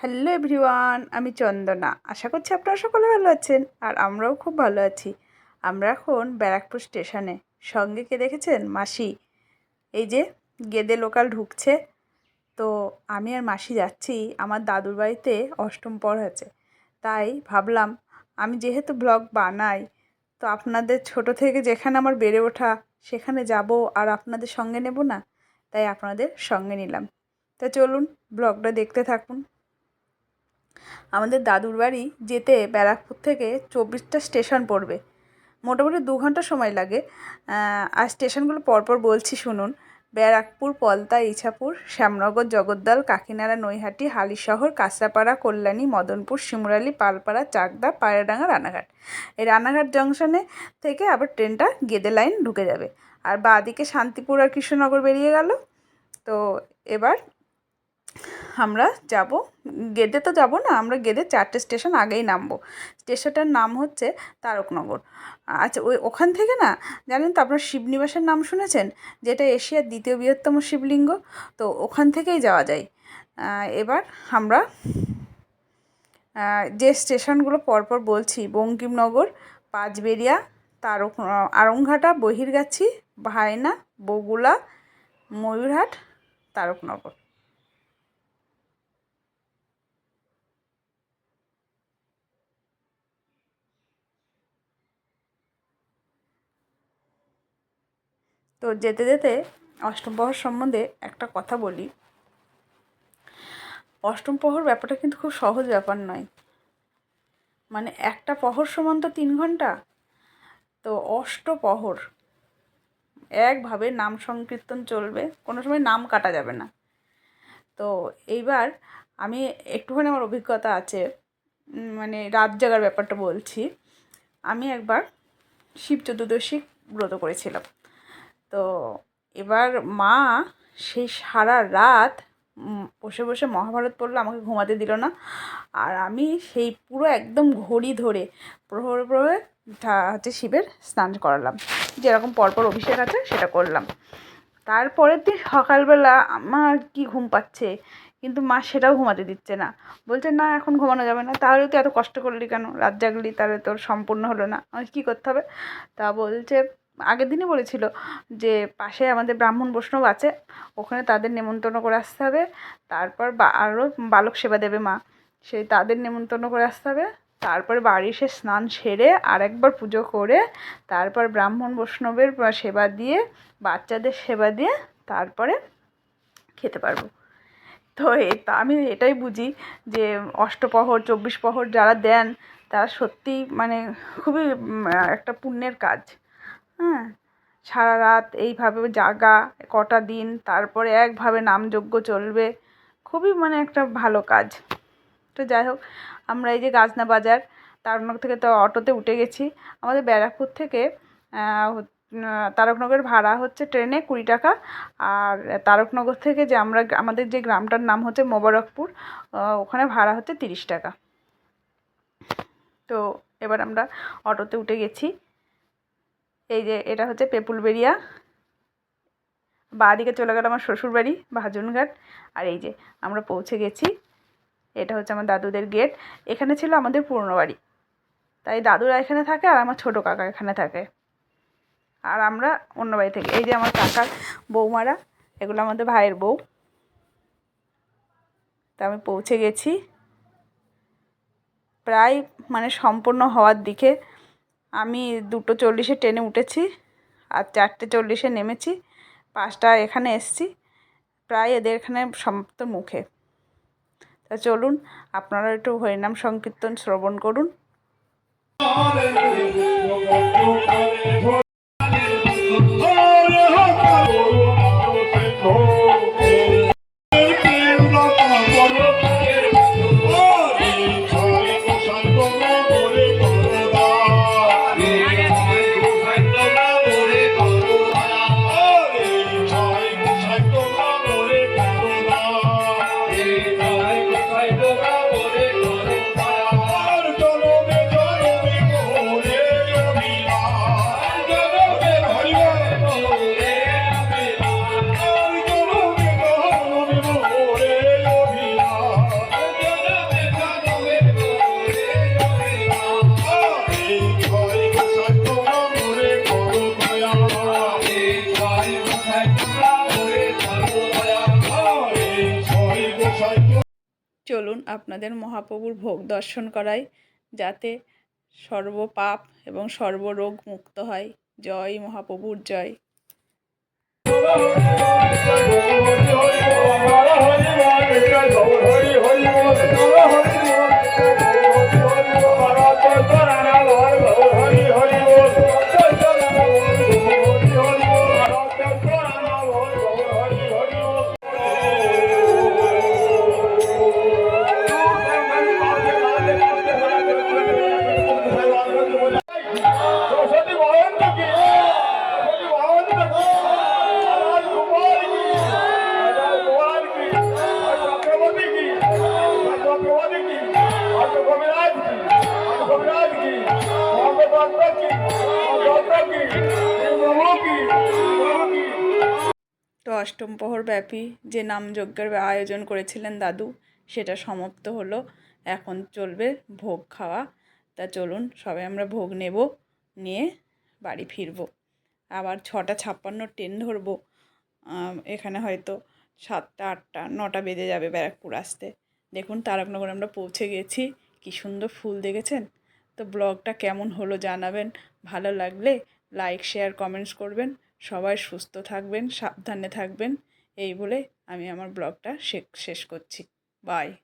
Hello everyone, আমি চন্দনা। আশা করছি আপনারা সকলে ভালো আছেন আর আমরাও খুব ভালো আছি। আমরা এখন ব্যারাকপুর স্টেশনে। সঙ্গে কে দেখেছেন? মাসি। এই যে, গেদে লোকাল ঢুকছে। তো আমি আর মাসি যাচ্ছি। আমার দাদুর বাড়িতে অষ্টম পর আছে। তাই ভাবলাম, আমি যেহেতু ব্লগ বানাই, তো আপনাদের ছোট থেকে যেখানে আমার বেড়ে ওঠা, সেখানে যাব আর আপনাদের সঙ্গে নেব না? তাই আপনাদের সঙ্গে নিলাম। তা চলুন, ব্লগটা দেখতে থাকুন। আমাদের দাদুর বাড়ি যেতে ব্যারাকপুর থেকে চব্বিশটা স্টেশন পড়বে। মোটামুটি দু ঘণ্টা সময় লাগে। আর স্টেশনগুলো পরপর বলছি শুনুন। ব্যারাকপুর, পলতা, ইছাপুর, শ্যামনগর, জগদ্দল, কাকিনাড়া, নৈহাটি, হালিশহর, কাঁচরাপাড়া, কল্যাণী, মদনপুর, শিমুরালি, পালপাড়া, চাকদা, পায়রাডাঙ্গা, রানাঘাট। এই রানাঘাট জংশনে থেকে আবার ট্রেনটা গেদে লাইন ঢুকে যাবে। আর বাঁদিকে শান্তিপুর আর কৃষ্ণনগর বেরিয়ে গেল। তো এবার আমরা যাব। গেদে তো যাব না, আমরা গেদে চারটে স্টেশন আগেই নামবো। স্টেশনটার নাম হচ্ছে তারকনগর। আচ্ছা ওই ওখান থেকে না, জানেন তো আপনার শিবনিবাসের নাম শুনেছেন? যেটা এশিয়ার দ্বিতীয় বৃহত্তম শিবলিঙ্গ? তো ওখান থেকেই যাওয়া যায়। এবার আমরা যে স্টেশনগুলো পরপর বলছি, বঙ্কিমনগর পাঁচবেরিয়া তারক আরংঘাটা বহিরগাছি, ভায়না, বগুলা, ময়ূরহাট, তারকনগর। তো যেতে যেতে অষ্টম প্রহর সম্বন্ধে একটা কথা বলি। অষ্টম প্রহর ব্যাপারটা কিন্তু খুব সহজ ব্যাপার নয়। মানে একটা প্রহর সমান তো তিন ঘণ্টা। তো অষ্টপ্রহর একভাবে নাম সংকীর্তন চলবে, কোনো সময় নাম কাটা যাবে না। তো এইবার আমি একটুখানি আমার অভিজ্ঞতা আছে মানে রাত জাগার ব্যাপারটা বলছি। আমি একবার শিব চতুর্দশী ব্রত করেছিলাম। তো এবার মা সেই সারা রাত বসে বসে মহাভারত পড়ল, আমাকে ঘুমাতে দিল না। আর আমি সেই পুরো একদম ঘড়ি ধরে প্রহরে প্রহরে হচ্ছে শিবের স্নান করালাম। যেরকম পরপর অভিষেক আছে, সেটা করলাম। তারপরের দিন সকালবেলা আমার কি ঘুম পাচ্ছে, কিন্তু মা সেটাও ঘুমাতে দিচ্ছে না। বলছে, না, এখন ঘুমানো যাবে না। তাহলে তুই এত কষ্ট করলি কেন? রাত জাগলি, তাহলে তোর সম্পূর্ণ হলো না। আমাকে কী করতে হবে? তা বলছে আগের দিনই বলেছিল যে পাশে আমাদের ব্রাহ্মণ বৈষ্ণব আছে, ওখানে তাদের নেমন্তন্ন করে আসতে হবে। তারপর আরও বালক সেবা দেবে মা, সেই তাদের নেমন্তন্ন করে আসতে হবে। তারপরে বাড়ি এসে স্নান সেরে আরেকবার পুজো করে তারপর ব্রাহ্মণ বৈষ্ণবের সেবা দিয়ে, বাচ্চাদের সেবা দিয়ে তারপরে খেতে পারব। তো তা আমি এটাই বুঝি যে অষ্টপ্রহর চব্বিশ প্রহর যারা দেন, তারা সত্যিই মানে খুবই একটা পুণ্যের কাজ। সারা রাত এইভাবে জাগা কটা দিন, তারপরে একভাবে নামযজ্ঞ চলবে। খুবই মানে একটা ভালো কাজ। তো যাই হোক, আমরা এই যে গাজনা বাজার তারকনগর থেকে তো অটোতে উঠে গেছি। আমাদের ব্যারাকপুর থেকে তারকনগরের ভাড়া হচ্ছে ট্রেনে কুড়ি টাকা। আর তারকনগর থেকে যে আমরা আমাদের যে গ্রামটার নাম হচ্ছে মোবারকপুর ওখানে ভাড়া হচ্ছে তিরিশ টাকা। তো এবার আমরা অটোতে উঠে গেছি। এই যে এটা হচ্ছে পেপুলবেরিয়া বাঁ দিকে চলে গেল আমার শ্বশুরবাড়ি ভাজনঘাট আর এই যে আমরা পৌঁছে গেছি, এটা হচ্ছে আমার দাদুদের গেট। এখানে ছিল আমাদের পুরনো বাড়ি। তাই দাদুরা এখানে থাকে আর আমার ছোটো কাকা এখানে থাকে। আর আমরা অন্য বাড়ি থেকে, এই যে আমার কাকার বৌমারা, এগুলো আমাদের ভাইয়ের বউ। তা আমি পৌঁছে গেছি। প্রায় মানে সম্পূর্ণ হওয়ার দিকে আমি দুটো চল্লিশে ট্রেনে উঠেছি আর চারটে চল্লিশে নেমেছি। পাঁচটা এখানে এসছি। প্রায় এদের এখানে সমাপ্ত মুখে। তা চলুন আপনারা একটু হরিনাম সংকীর্তন শ্রবণ করুন। চলুন আপনাদের মহাপ্রভুর ভোগ দর্শন করাই, যাতে সর্বপাপ এবং সর্বরোগ মুক্ত হয়। জয় মহাপ্রভুর জয়। সরস্বতী তো অষ্টম প্রহর ব্যাপী যে নামযজ্ঞের আয়োজন করেছিলেন দাদু, সেটা সমাপ্ত হলো। এখন চলবে ভোগ খাওয়া। তা চলুন সবাই আমরা ভোগ নেব, নিয়ে বাড়ি ফিরবো। আবার ছটা ছাপ্পান্ন ট্রেন ধরবো। এখানে হয়তো সাতটা, আটটা, নটা বেজে যাবে ব্যারাকপুর আসতে। দেখুন, তারকনগর আমরা পৌঁছে গেছি। কি সুন্দর ফুল দেখেছেন? তো ব্লগটা কেমন হলো জানাবেন। ভালো লাগলে লাইক শেয়ার কমেন্টস করবেন। সবাই সুস্থ থাকবেন, সাবধানে থাকবেন। এই বলে আমি আমার ব্লগটা শেষ করছি। বাই